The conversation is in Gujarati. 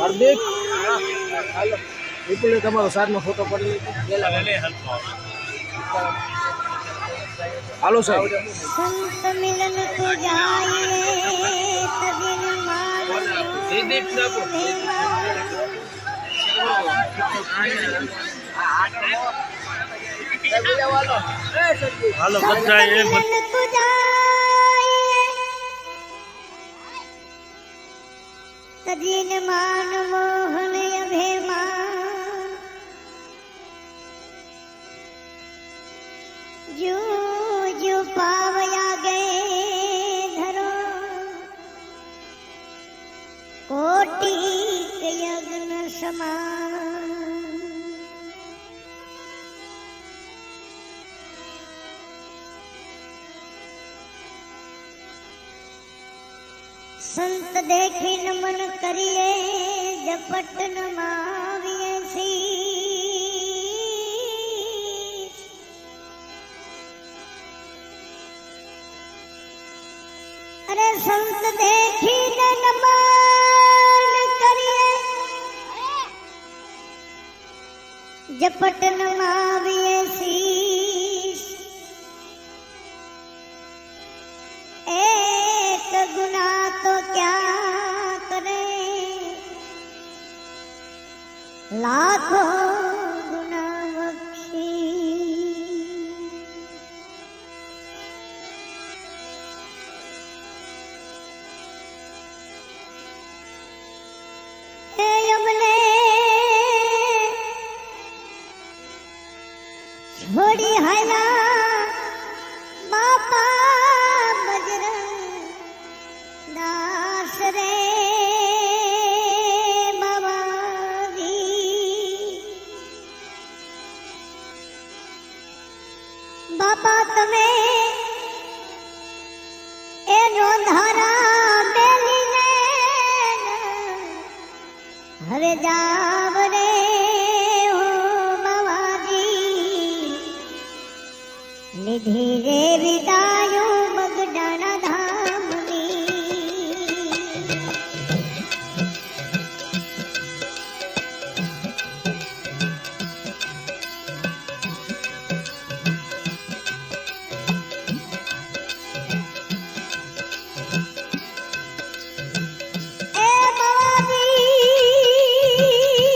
હાર્દિક. વિપુલે તમારો સારનો ફોટો પડી હાલો સાહેબ. સંત હાલો બધા કો માન મોહન અભિમાન. જો કોટી સમાન સંત દેખી નમન કરીએ જપટ નમાવીએ છી અરે સંત દેખી નમન જપટ નમાવીએ શીશ એક ગુના તો ક્યા કરે લાખો છોડી હાલા બાપા બજરંગ દાસ રે બાપા તમે એ રોંધારા મેલીને હવે જાવ રે धीरे धीरे विदा